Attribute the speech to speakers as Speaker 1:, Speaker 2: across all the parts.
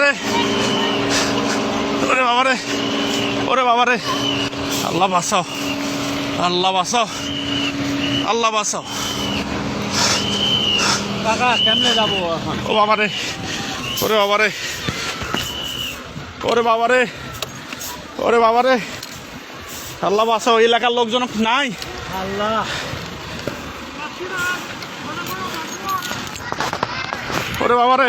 Speaker 1: ওরে বাবা রে ওরে বাবা রে ওরে বাবা রে আল্লাহ বাঁচাও আল্লাহ বাঁচাও আল্লাহ বাঁচাও।
Speaker 2: কাকা কেমনে যাব এখন?
Speaker 1: ও বাবা রে ওরে বাবা রে ওরে বাবা রে ওরে বাবা রে আল্লাহ বাঁচাও এলাকার লোকজন নাই।
Speaker 2: আল্লাহ।
Speaker 1: ওরে বাবা রে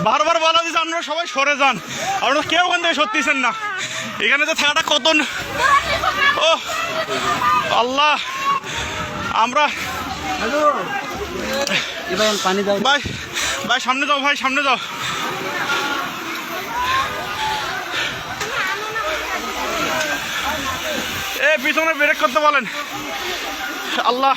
Speaker 1: বারবার বলা দিচ্ছে আপনারা সবাই সরে যান। আপনারা কেউ ওখান থেকে সত্যিছেন না। এখানে তো থাকাটা কত ও, আল্লাহ। আমরা
Speaker 2: পানি দাও
Speaker 1: ভাই ভাই, সামনে যাও, ভাই, সামনে যাও। এ, পিছনে ব্রেক করতে বলেন। আল্লাহ।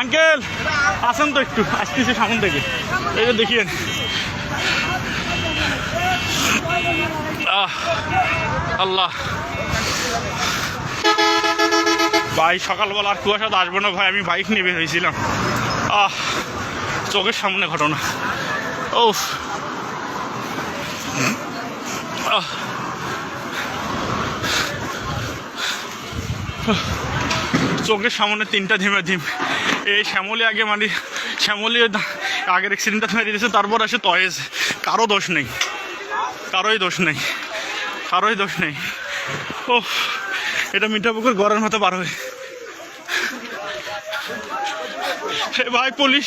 Speaker 1: আঙ্কেল আসেন তো একটু আসতেছি সামন থেকে। এই যে দেখিয়েন। আহ, আল্লাহ। ভাই সকালবেলা আর কুয়াশা তো আসব না ভাই আমি বাইক নিয়ে বের হয়েছিলাম। আহ চোখের সামনে ঘটনা। ও চোখের সামনে তিনটা ধিমে ধিম। এই শ্যামলি আগে মানে শ্যামলি আগের অ্যাক্সিডেন্টটা মেরে দিয়েছে, তারপর আসে তয়েজ কারও দোষ নেই। কারোই দোষ নেই। কারোই দোষ নেই। ও এটা মিঠাপুকুর গরম মতো পার হয়ে। ভাই, পুলিশ।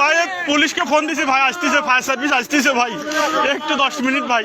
Speaker 1: ভাই পুলিশকে ফোন দিছি ভাই আসতেছে ফায়ার সার্ভিস আসতেছে ভাই। একটু দশ মিনিট ভাই।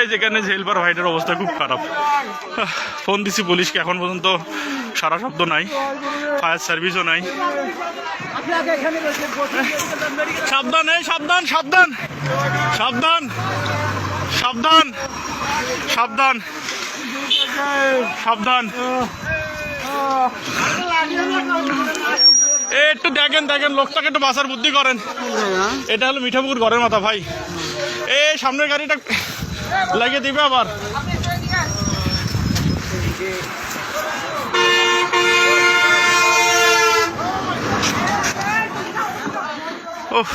Speaker 1: এই যেখানে হেল্পার ভাইটার অবস্থা খুব খারাপ। ফোন দিছি পুলিশকে, এখন পর্যন্ত সারা শব্দ নাই ফায়ার সার্ভিসও নাই। সাবধান, এই সাবধান সাবধান সাবধান সাবধান সাবধান সাবধান। এ, একটু দেখেন দেখেন, লোকটাকে একটু বাসার বুদ্ধি করেন। এটা হলো মিঠাপুকুর ঘরের মাথা, ভাই। এ, সামনের গাড়িটা লাগিয়ে দিবে আবার। ওহ